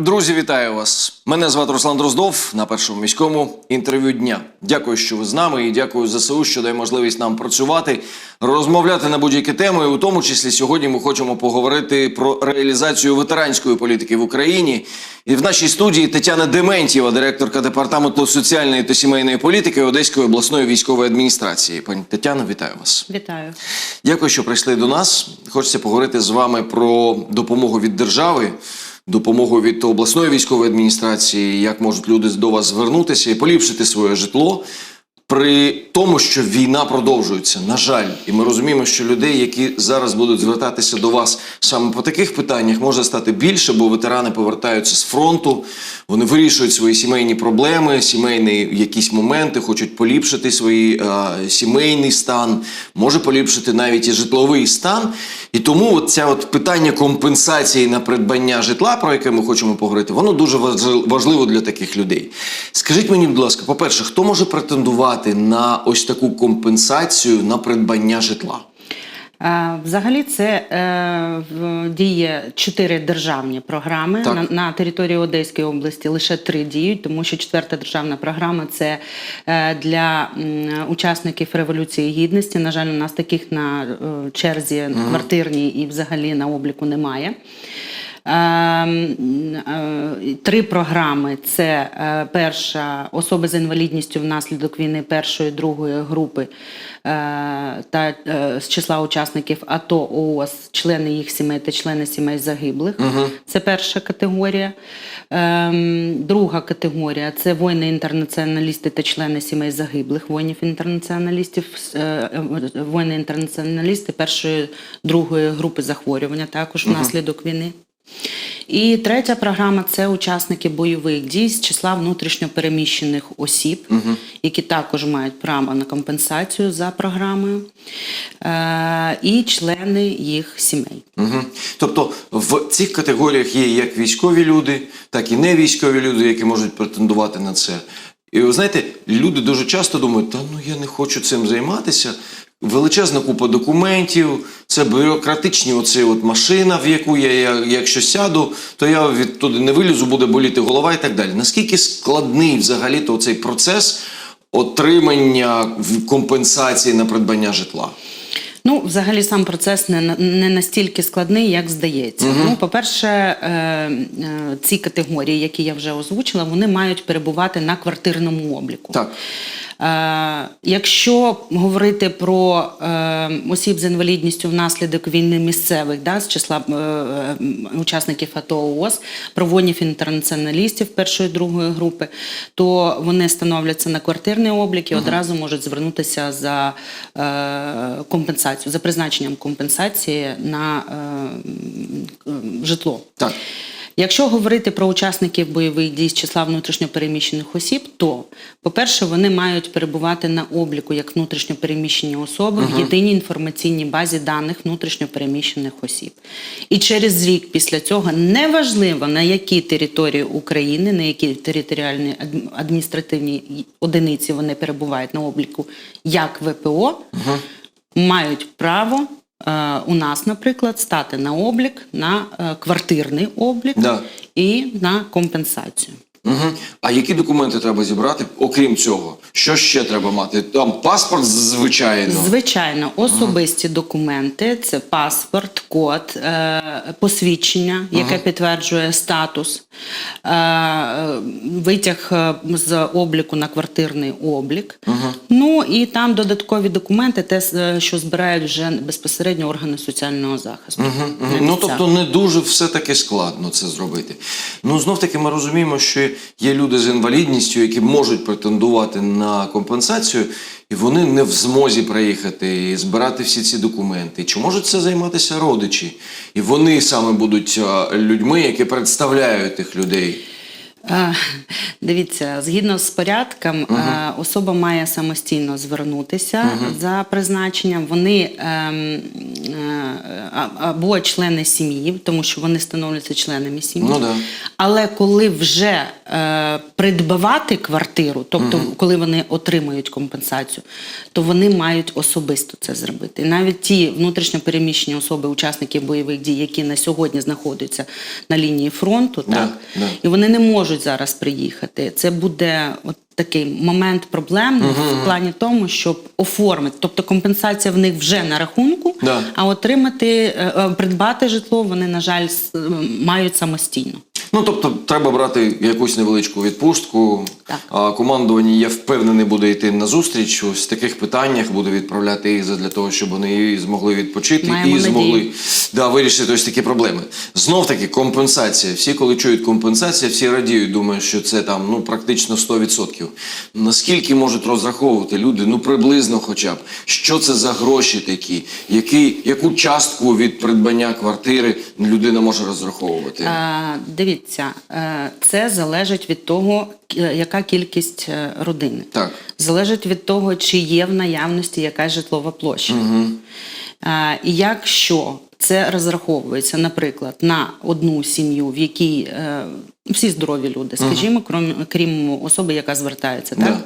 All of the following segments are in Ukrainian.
Друзі, вітаю вас! Мене звати Руслан Дроздов на першому міському інтерв'ю дня. Дякую, що ви з нами, і дякую ЗСУ, що дає можливість нам працювати, розмовляти на будь-які теми. І у тому числі сьогодні ми хочемо поговорити про реалізацію ветеранської політики в Україні. І в нашій студії Тетяна Дементьєва, директорка департаменту соціальної та сімейної політики Одеської обласної військової адміністрації. Пані Тетяно, вітаю вас. Вітаю. Дякую, що прийшли до нас. Хочеться поговорити з вами про допомогу від держави, допомогу від обласної військової адміністрації, як можуть люди до вас звернутися і поліпшити своє житло. При тому, що війна продовжується, на жаль, і ми розуміємо, що людей, які зараз будуть звертатися до вас саме по таких питаннях, може стати більше, бо ветерани повертаються з фронту, вони вирішують свої сімейні проблеми, сімейні якісь моменти, хочуть поліпшити свій е, сімейний стан, може поліпшити навіть і житловий стан. І тому от ця от питання компенсації на придбання житла, про яке ми хочемо поговорити, воно дуже важ- важливо для таких людей. Скажіть мені, будь ласка, по-перше, хто може претендувати на ось таку компенсацію на придбання житла? Е, Взагалі, це е, діє чотири державні програми на, на території Одеської області. Лише три діють, тому що четверта державна програма це е, для м, учасників революції гідності. На жаль, у нас таких на е, черзі квартирній і взагалі на обліку немає. Ем, е, Три програми: це е, перша особи з інвалідністю внаслідок війни першої другої групи е, та з числа учасників АТО ООС, члени їх сімей та члени сімей загиблих. Це перша категорія. Ем, Друга категорія це воїни-інтернаціоналісти та члени сімей загиблих воїнів-інтернаціоналістів, воїни-інтернаціоналісти першої другої групи захворювання, також внаслідок війни. І третя програма це учасники бойових дій з числа внутрішньопереміщених осіб, які також мають право на компенсацію за програмою, е, і члени їх сімей. Угу. Тобто в цих категоріях є як військові люди, так і не військові люди, які можуть претендувати на це. І ви знаєте, люди дуже часто думають, та ну я не хочу цим займатися. Величезна купа документів, це бюрократичні оці от машина, в яку я, я якщо сяду, то я відтуди не вилізу, буде боліти голова і так далі. Наскільки складний взагалі то цей процес отримання компенсації на придбання житла? Ну, взагалі, сам процес не, не настільки складний, як здається. Ну, по-перше, е, е, ці категорії, які я вже озвучила, вони мають перебувати на квартирному обліку. Так. Е, якщо говорити про е, осіб з інвалідністю внаслідок війни місцевих, да, з числа е, учасників АТО ООС, про воїнів-інтернаціоналістів першої другої групи, то вони становляться на квартирний облік і одразу можуть звернутися за компенсацію, за призначенням компенсації на житло. Так. Якщо говорити про учасників бойових дій з числа внутрішньопереміщених осіб, то, по-перше, вони мають перебувати на обліку як внутрішньопереміщені особи в єдиній інформаційній базі даних внутрішньопереміщених осіб. І через рік після цього неважливо на якій території України, на якій територіальній адміністративній одиниці вони перебувають на обліку як ВПО, мають право. Е, У нас, наприклад, стати на облік на е, квартирний облік Да. і на компенсацію. Угу. А які документи треба зібрати, окрім цього? Що ще треба мати? Там паспорт, звичайно. Звичайно, особисті документи це паспорт, код, е, посвідчення, яке підтверджує статус, е, витяг е, з обліку на квартирний облік. Ну і там додаткові документи, те, е, що збирають вже безпосередньо органи соціального захисту. Мгм. на Ну місцях. тобто не дуже все-таки складно це зробити. Ну знов таки ми розуміємо, що є люди з інвалідністю, які можуть претендувати на компенсацію, і вони не в змозі приїхати і збирати всі ці документи. Чи можуть це займатися родичі? І вони саме будуть людьми, які представляють тих людей. Дивіться, згідно з порядком, е, особа має самостійно звернутися за призначенням. Вони ем, е, або члени сім'ї, тому що вони становляться членами сім'ї. Ну да. Але коли вже е, придбавати квартиру, тобто коли вони отримують компенсацію, то вони мають особисто це зробити. І навіть ті внутрішньо переміщені особи, учасники бойових дій, які на сьогодні знаходяться на лінії фронту, Да, да. і вони не можуть зараз приїхати. Це буде от такий момент проблемний в плані тому, щоб оформити, тобто компенсація в них вже на рахунку, Да. а отримати, е, е, придбати житло вони, на жаль, мають самостійно. Ну, тобто, треба брати якусь невеличку відпустку. Так. А командування, я впевнений, буде йти на зустріч ось в таких питаннях, буде відправляти їх для того, щоб вони змогли відпочити Маємо і змогли надію. да, вирішити ось такі проблеми. Знов таки, компенсація. Всі, коли чують компенсація, всі радіють, думають, що це там ну практично 100%. Наскільки можуть розраховувати люди? Ну приблизно, хоча б що це за гроші такі, який, яку частку від придбання квартири людина може розраховувати? Е, Дивіться, е, це залежить від того, яка кількість е, родини. Так. Залежить від того, чи є в наявності якась житлова площа. І якщо це розраховується, наприклад, на одну сім'ю, в якій е, всі здорові люди, скажімо, крім, крім особи, яка звертається, так? Е,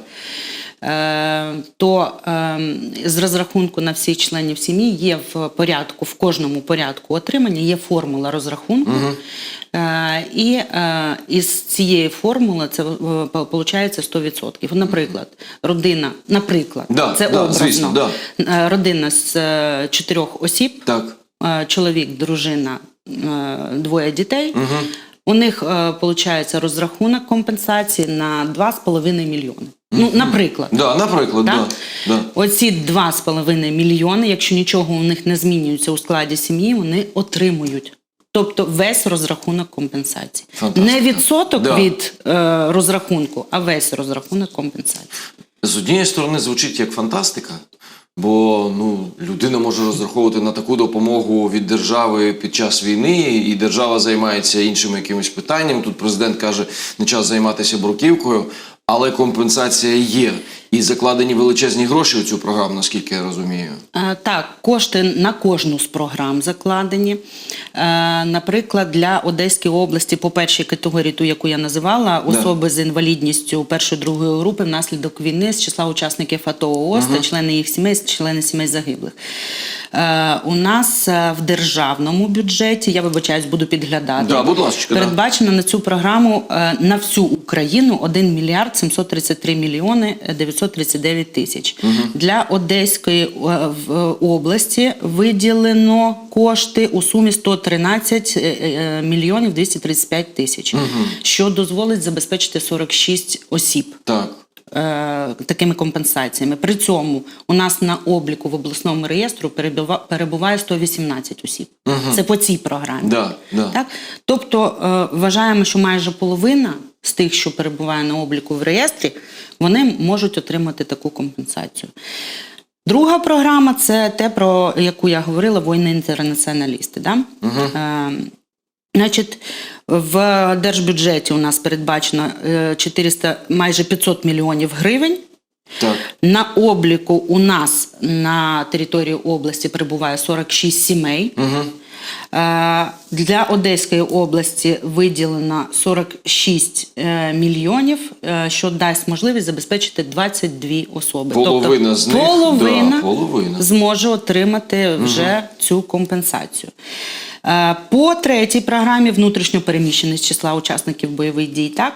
то е, з розрахунку на всіх членів сім'ї є в порядку, в кожному порядку отримання є формула розрахунку. Е, і е, із цієї формули це виходить 100%. Наприклад, родина, наприклад, Да, це да, образно, звісно, Е, родина з е, чотирьох осіб, Так. е, чоловік, дружина, е, двоє дітей. У них виходить розрахунок компенсації на 2,5 мільйони. Ну, наприклад. Да, наприклад, Так? да. Да. Оці 2,5 мільйони, якщо нічого у них не змінюється у складі сім'ї, вони отримують. Тобто весь розрахунок компенсації. Фантастика. Не відсоток Да. від е, розрахунку, а весь розрахунок компенсації. З однієї сторони звучить як фантастика, бо ну, людина може розраховувати на таку допомогу від держави під час війни, і держава займається іншими якимись питаннями. Тут президент каже, не час займатися бруківкою, але компенсація є. І закладені величезні гроші у цю програму, наскільки я розумію. Е, Так, кошти на кожну з програм закладені. Е, Наприклад, для Одеської області по першій категорії, ту, яку я називала, особи з інвалідністю першої другої групи внаслідок війни з числа учасників АТО ООС та члени їх сімей, члени сімей загиблих. Е, У нас в державному бюджеті, я вибачаюсь, буду підглядати. Да, будь ласка, да. передбачено на цю програму на всю Україну 1 мільярд 733 мільйони 939 тисяч. Для Одеської е, в- області виділено кошти у сумі 113 е, е, мільйонів 235 тисяч, що дозволить забезпечити 46 осіб. Так. е, Такими компенсаціями. При цьому у нас на обліку в обласному реєстру перебува- перебуває 118 осіб. Це по цій програмі. Да, да. Так? Тобто е, вважаємо, що майже половина з тих, що перебуває на обліку в реєстрі, вони можуть отримати таку компенсацію. Друга програма це те, про яку я говорила, воїни-інтернаціоналісти. Да? Е, Значить, в держбюджеті у нас передбачено е, 400, майже 500 мільйонів гривень. Так. На обліку у нас на території області перебуває 46 сімей. Е, Для Одеської області виділено 46 е, мільйонів, е, що дасть можливість забезпечити 22 особи. Половина тобто з них, половина, да, половина. зможе отримати вже цю компенсацію. Е, По третій програмі внутрішньо переміщених з числа учасників бойових дій, так.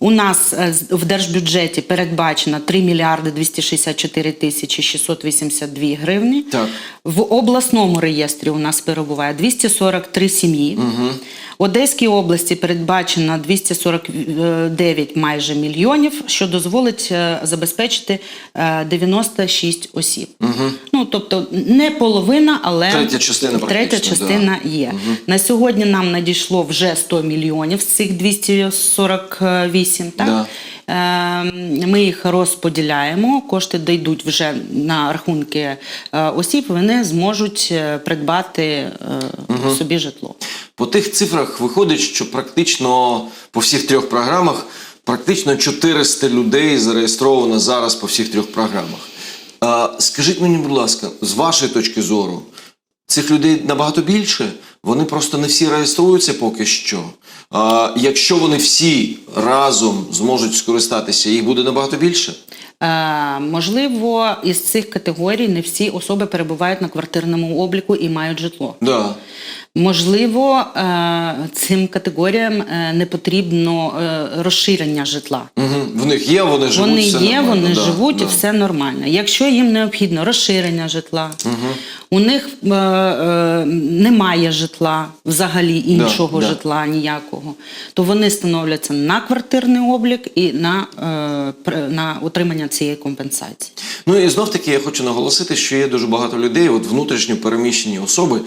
У нас е, в держбюджеті передбачено 3 мільярди 264 тисячі 682 гривні. Так. В обласному реєстрі у нас перебуває 243 сім'ї. В Одеській області передбачено 249 майже мільйонів, що дозволить е, забезпечити е, 96 осіб. Ну, тобто не половина, але Третя частина третя частина да. є. На сьогодні нам надійшло вже 100 мільйонів з цих 248. Так? Да. Е, Ми їх розподіляємо, кошти дійдуть вже на рахунки е, осіб, вони зможуть е, придбати е, собі житло. По тих цифрах виходить, що практично по всіх трьох програмах практично 400 людей зареєстровано зараз по всіх трьох програмах. Скажіть мені, будь ласка, з вашої точки зору, цих людей набагато більше? Вони просто не всі реєструються поки що. А, якщо вони всі разом зможуть скористатися, їх буде набагато більше? Е, Можливо, із цих категорій не всі особи перебувають на квартирному обліку і мають житло. Да. Можливо, е, цим категоріям е, не потрібно розширення житла. Угу. В них є, вони живуть. Вони все є, нормально. вони да, живуть да. і все нормально. Якщо їм необхідно розширення житла, у них е, е, немає житла взагалі іншого да. житла ніякого, то вони становляться на квартирний облік і на, е, на отримання цієї компенсації. Ну і знов таки я хочу наголосити, що є дуже багато людей, от внутрішньо переміщені особи.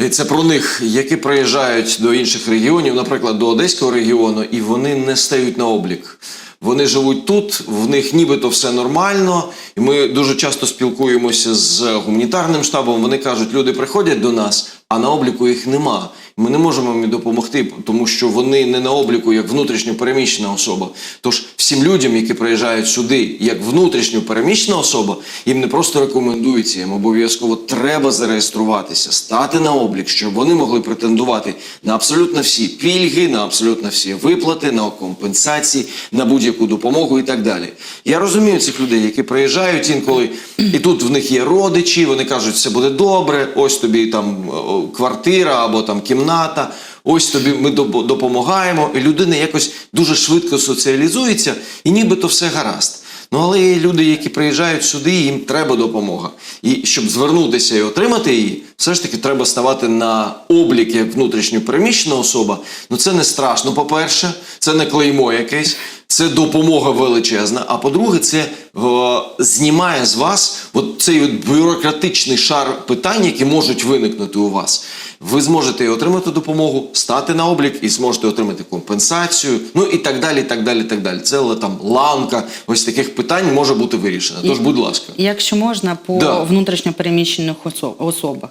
І це про них, які приїжджають до інших регіонів, наприклад, до Одеського регіону, і вони не стають на облік. Вони живуть тут, в них нібито все нормально. І ми дуже часто спілкуємося з гуманітарним штабом. Вони кажуть, люди приходять до нас, а на обліку їх нема. Ми не можемо їм допомогти, тому що вони не на обліку як внутрішньо переміщена особа. Тож всім людям, які приїжджають сюди як внутрішньо переміщена особа, їм не просто рекомендується, їм обов'язково треба зареєструватися, стати на облік, щоб вони могли претендувати на абсолютно всі пільги, на абсолютно всі виплати, на компенсації, на будь-яку допомогу і так далі. Я розумію цих людей, які приїжджають інколи, і тут в них є родичі, вони кажуть, все буде добре, ось тобі там квартира або там кімната. Ось тобі ми допомагаємо, і людина якось дуже швидко соціалізується, і нібито все гаразд. Ну але є люди, які приїжджають сюди, їм треба допомога. І щоб звернутися і отримати її, все ж таки треба ставати на облік як внутрішньо переміщена особа. Ну це не страшно. По-перше, це не клеймо якесь, це допомога величезна. А по-друге, це о, знімає з вас от цей от бюрократичний шар питань, які можуть виникнути у вас. Ви зможете отримати допомогу, стати на облік і зможете отримати компенсацію, ну і так далі. так далі, так далі. Це там ланка ось таких питань може бути вирішена. Тож, будь ласка. Якщо можна, по Да. внутрішньо переміщених особах.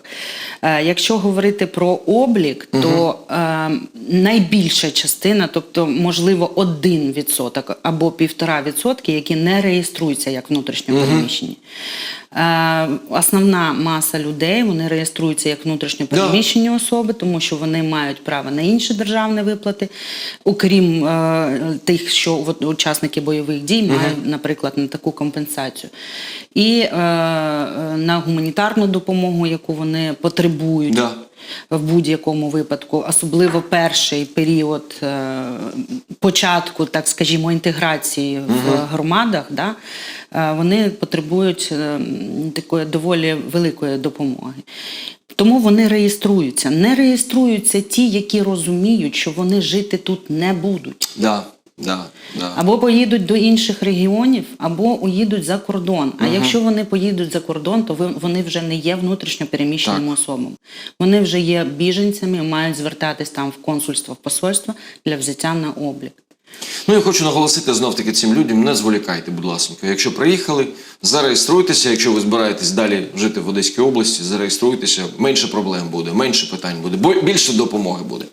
Е, якщо говорити про облік, то е, найбільша частина, тобто, можливо, 1% або 1,5%, які не реєструються як внутрішньо переміщені. Е, основна маса людей вони реєструються як внутрішньо переміщені особи, тому що вони мають право на інші державні виплати, окрім е, тих, що от, учасники бойових дій мають, наприклад, на таку компенсацію. І е, е, на гуманітарну допомогу, яку вони потребують. Да. В будь-якому випадку, особливо перший період е, початку, так скажімо, інтеграції в громадах, да, е, вони потребують е, такої доволі великої допомоги. Тому вони реєструються. Не реєструються ті, які розуміють, що вони жити тут не будуть. Да, да, да. Або поїдуть до інших регіонів, або уїдуть за кордон. А якщо вони поїдуть за кордон, то вони вже не є внутрішньо переміщеними особами. Вони вже є біженцями, мають звертатись там в консульство, в посольство для взяття на облік. Ну, я хочу наголосити знов таки цим людям: не зволікайте, будь ласка. Якщо приїхали, зареєструйтеся. Якщо ви збираєтесь далі жити в Одеській області, зареєструйтеся, менше проблем буде, менше питань буде, більше допомоги буде.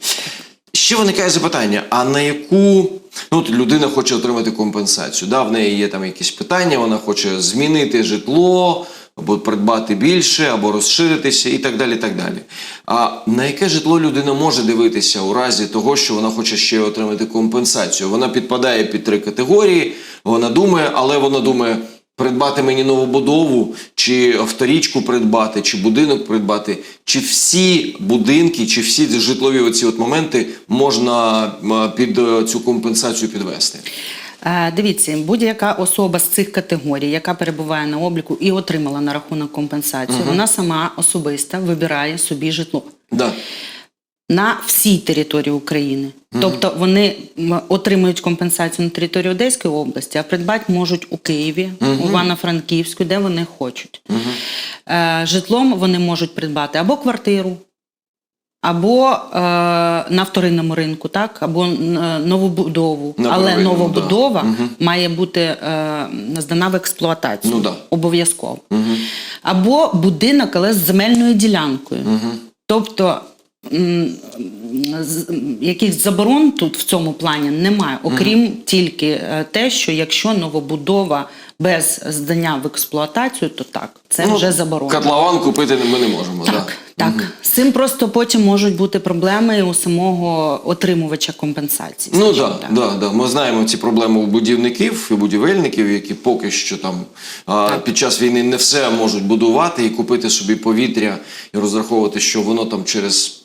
Ще виникає запитання: а на яку ну от людина хоче отримати компенсацію? Да, в неї є там якісь питання, вона хоче змінити житло. Або придбати більше, або розширитися, і так далі. так далі. А на яке житло людина може дивитися у разі того, що вона хоче ще отримати компенсацію? Вона підпадає під три категорії, вона думає, але вона думає, придбати мені новобудову, чи вторічку придбати, чи будинок придбати, чи всі будинки, чи всі житлові оці от моменти можна під е, цю компенсацію підвести. Е, Дивіться, будь-яка особа з цих категорій, яка перебуває на обліку і отримала на рахунок компенсацію, вона сама особисто вибирає собі житло. Да. На всій території України. Тобто вони отримують компенсацію на території Одеської області, а придбати можуть у Києві, у Івано-Франківську, де вони хочуть. Е, житлом вони можуть придбати або квартиру, Або е, на вторинному ринку, так, або е, новобудову. На Але первинному, новобудова да. Має бути е, здана в експлуатацію. Ну да. Обов'язково. Або будинок, але з земельною ділянкою. Тобто з- м, якихось заборон тут в цьому плані немає, окрім тільки е, те, що якщо новобудова без здання в експлуатацію, то так, це Ну, вже заборонено. Котлован купити ми не можемо. Так, да. так. З цим просто потім можуть бути проблеми у самого отримувача компенсації. Ну да, так. да, да. Ми знаємо ці проблеми у будівників і будівельників, які поки що там а, під час війни не все можуть будувати і купити собі повітря і розраховувати, що воно там через.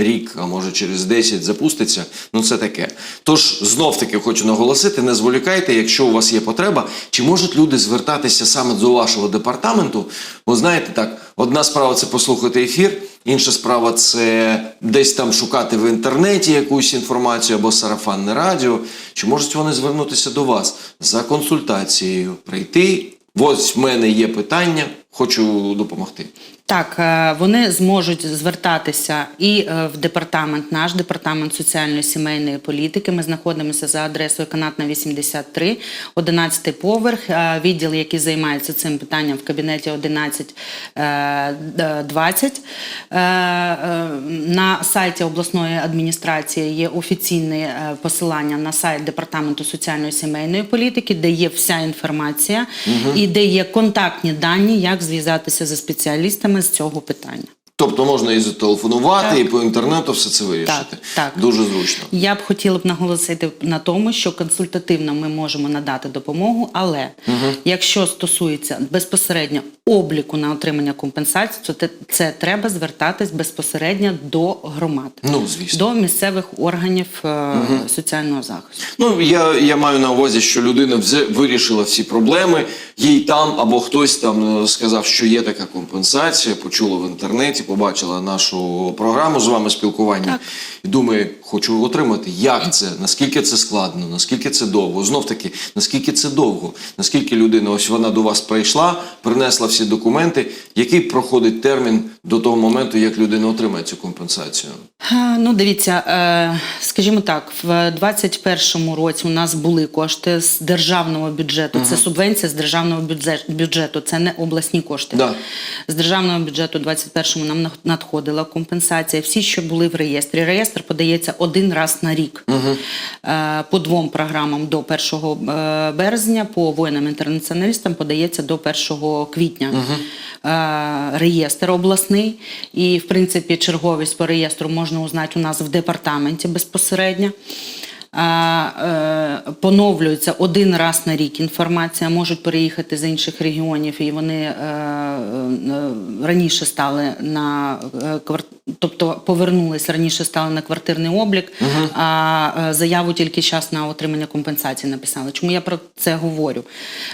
Рік, а може через 10 запуститься. Ну це таке. Тож знов таки хочу наголосити: не зволікайте, якщо у вас є потреба, чи можуть люди звертатися саме до вашого департаменту? Бо знаєте, так, одна справа це послухати ефір, інша справа це десь там шукати в інтернеті якусь інформацію або сарафанне радіо. Чи можуть вони звернутися до вас за консультацією, прийти? Ось в мене є питання, хочу допомогти. Так, е, вони зможуть звертатися і е, в департамент, наш департамент соціальної сімейної політики. Ми знаходимося за адресою Канатна 83, 11 поверх. Е, Відділ, який займається цим питанням в кабінеті 11 е, д- 20. Е, е, На сайті обласної адміністрації є офіційне посилання на сайт департаменту соціальної сімейної політики, де є вся інформація і де є контактні дані, як зв'язатися зі спеціалістами з цього питання. Тобто можна і зателефонувати, Так. і по інтернету все це вирішити. так. Дуже зручно. Я б хотіла б наголосити на тому, що консультативно ми можемо надати допомогу, але якщо стосується безпосередньо обліку на отримання компенсації, то те- це треба звертатись безпосередньо до громад, Ну, звісно. до місцевих органів е, соціального захисту. Ну, я, я маю на увазі, що людина вже вирішила всі проблеми, їй там або хтось там е, сказав, що є така компенсація, почула в інтернеті, побачила нашу програму з вами спілкування Так. і думає, хочу отримати. Як це? Наскільки це складно, наскільки це довго? Знов таки, наскільки це довго? Наскільки людина, ось вона до вас прийшла, принесла всі документи, який проходить термін до того моменту, як людина отримає цю компенсацію? Е, Ну, дивіться, е, скажімо так, в 2021 році у нас були кошти з державного бюджету. Це субвенція з державного бюджету, це не обласні кошти. Да. З державного бюджету 21-му нам надходила компенсація. Всі, що були в реєстрі. Реєстр подається один раз на рік Е, по двом програмам до 1 е, березня, по воїнам-інтернаціоналістам подається до 1 квітня. Е, Реєстр обласний. І, в принципі, черговість по реєстру можна узнати у нас в департаменті безпосередньо. Е, е, Поновлюється один раз на рік інформація, можуть переїхати з інших регіонів, і вони раніше стали на тобто повернулись раніше, стали на квартирний облік, а е, заяву тільки час на отримання компенсації написали. Чому я про це говорю?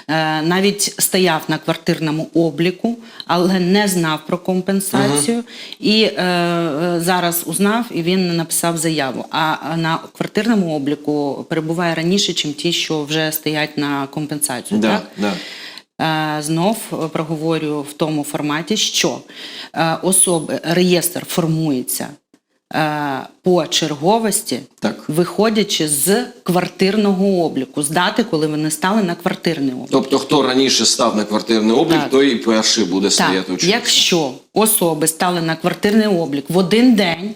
Е, Навіть стояв на квартирному обліку, але не знав про компенсацію, і е, е, зараз узнав, і він написав заяву. А на квартирному обліку перебуває раніше, ніж ті, що вже стоять на компенсацію. Да, так? да. Е, Знов е, проговорю в тому форматі, що е, особи реєстр формується по черговості, Так. виходячи з квартирного обліку, з дати, коли вони стали на квартирний облік. Тобто, хто раніше став на квартирний облік, Так. той і перший буде стояти у черзі. якщо особи стали на квартирний облік в один день,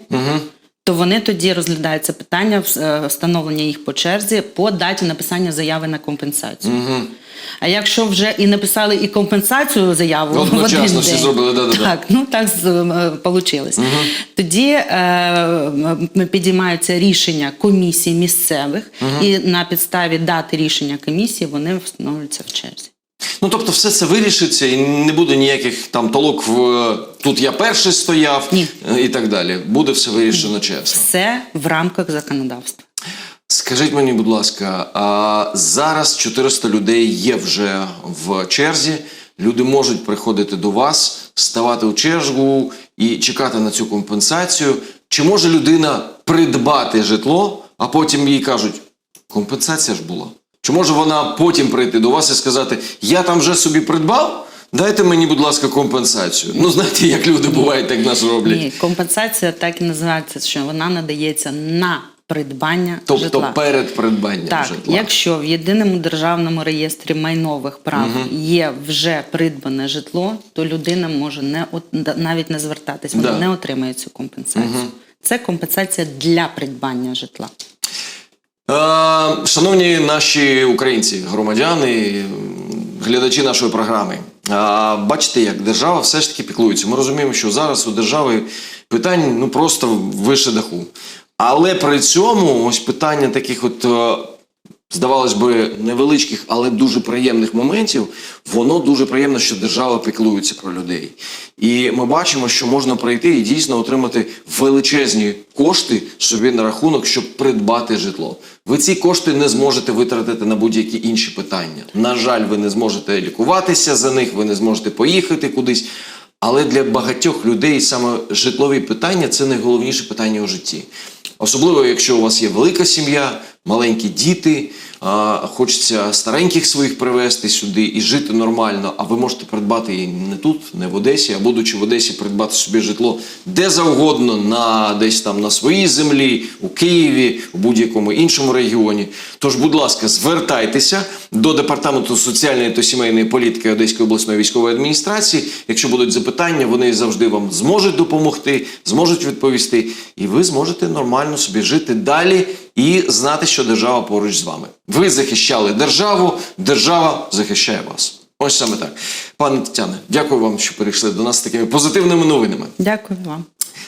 то вони тоді розглядають це питання встановлення їх по черзі по даті написання заяви на компенсацію. А якщо вже і написали і компенсацію заяву в Одночасно всі зробили, да-да-да. так, ну так вийшло. Тоді е, підіймаються рішення комісій місцевих, і на підставі дати рішення комісії вони встановлюються в черзі. Ну тобто, все це вирішиться, і не буде ніяких там толок в е, тут я перший стояв Ні. е, і так далі. Буде все вирішено чесно. Все в рамках законодавства. Скажіть мені, будь ласка, а зараз 400 людей є вже в черзі. Люди можуть приходити до вас, ставати у чергу і чекати на цю компенсацію. Чи може людина придбати житло, а потім їй кажуть, компенсація ж була? Чи може вона потім прийти до вас і сказати, я там вже собі придбав, Дайте мені, будь ласка, компенсацію. Ну, знаєте, як люди бувають, так нас роблять. Ні, компенсація так і називається, що вона надається на придбання Тобто житла. перед придбанням Так, житла. якщо в єдиному державному реєстрі майнових прав є вже придбане житло, то людина може не навіть не звертатись, вона Да. не отримає цю компенсацію. Це компенсація для придбання житла. Е, Шановні наші українці, громадяни, глядачі нашої програми. Бачите, як держава все ж таки піклується. Ми розуміємо, що зараз у держави питань ну просто вище даху. Але при цьому ось питання таких от. е, Здавалось би, невеличких, але дуже приємних моментів, воно дуже приємно, що держава піклується про людей. І ми бачимо, що можна прийти і дійсно отримати величезні кошти собі на рахунок, щоб придбати житло. Ви ці кошти не зможете витратити на будь-які інші питання. На жаль, ви не зможете лікуватися за них, ви не зможете поїхати кудись. Але для багатьох людей саме житлові питання це найголовніше питання у житті. Особливо, якщо у вас є велика сім'я, маленькі діти, хочеться стареньких своїх привезти сюди і жити нормально, а ви можете придбати її не тут, не в Одесі, а будучи в Одесі, придбати собі житло де завгодно, на десь там на своїй землі, у Києві, у будь-якому іншому регіоні. Тож, будь ласка, звертайтеся до департаменту соціальної та сімейної політики Одеської обласної військової адміністрації. Якщо будуть запитання, вони завжди вам зможуть допомогти, зможуть відповісти, і ви зможете нормально собі жити далі і знати, що держава поруч з вами. Ви захищали державу, держава захищає вас. Ось саме так. Пане Тетяне, дякую вам, що перейшли до нас з такими позитивними новинами. Дякую вам.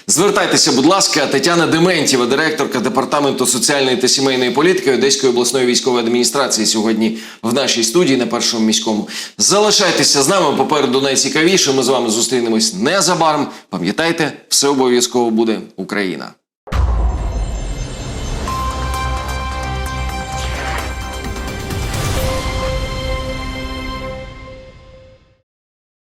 Звертайтеся, будь ласка, Тетяна Дементєва, директорка департаменту соціальної та сімейної політики Одеської обласної військової адміністрації, сьогодні в нашій студії на першому міському. Залишайтеся з нами. Попереду найцікавіше. Ми з вами зустрінемось незабаром. Пам'ятайте, все обов'язково буде Україна.